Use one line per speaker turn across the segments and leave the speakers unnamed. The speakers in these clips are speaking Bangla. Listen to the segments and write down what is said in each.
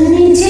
you need to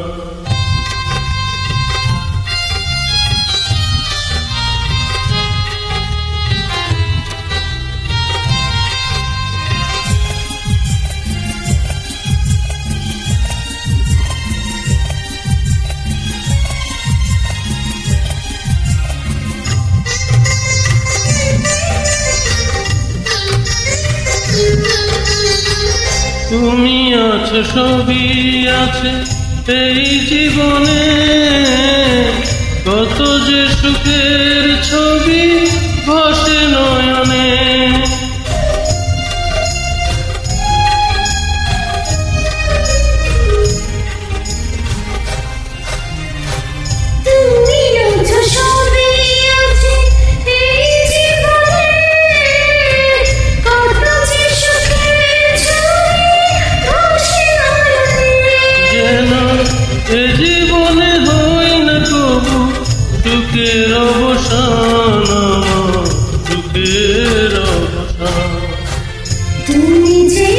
আছো সবই আছে এই জীবনে। কত যে সুখের
এ জীবনে হই না কবু সুখের অবসান সুখের অবসান।
তুমি যে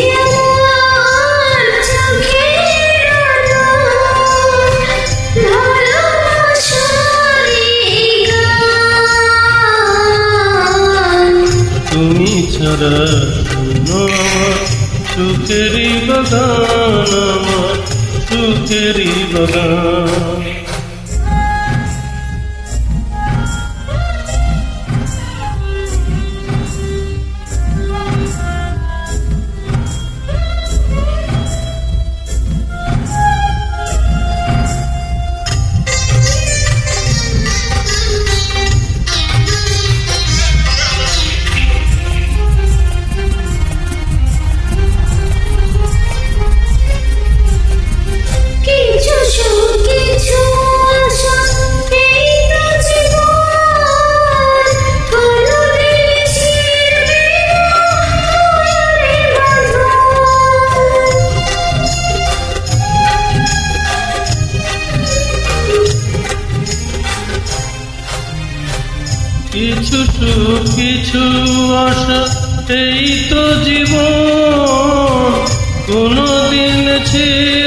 তুমি ছাড়া সুখেরই বাগান আমার সুখেরই
সুখ কিছু আশা এই তো জীবন। কোনদিন ছিড়বে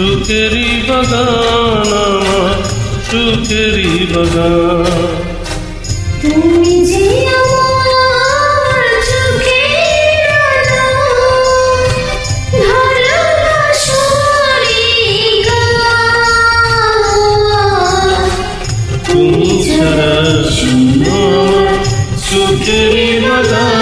সুখেরি বাগান আমার সুখেরি বাগান।
তুমি যে তুমি ছাড়া শূন্য সুখেরি বাগান।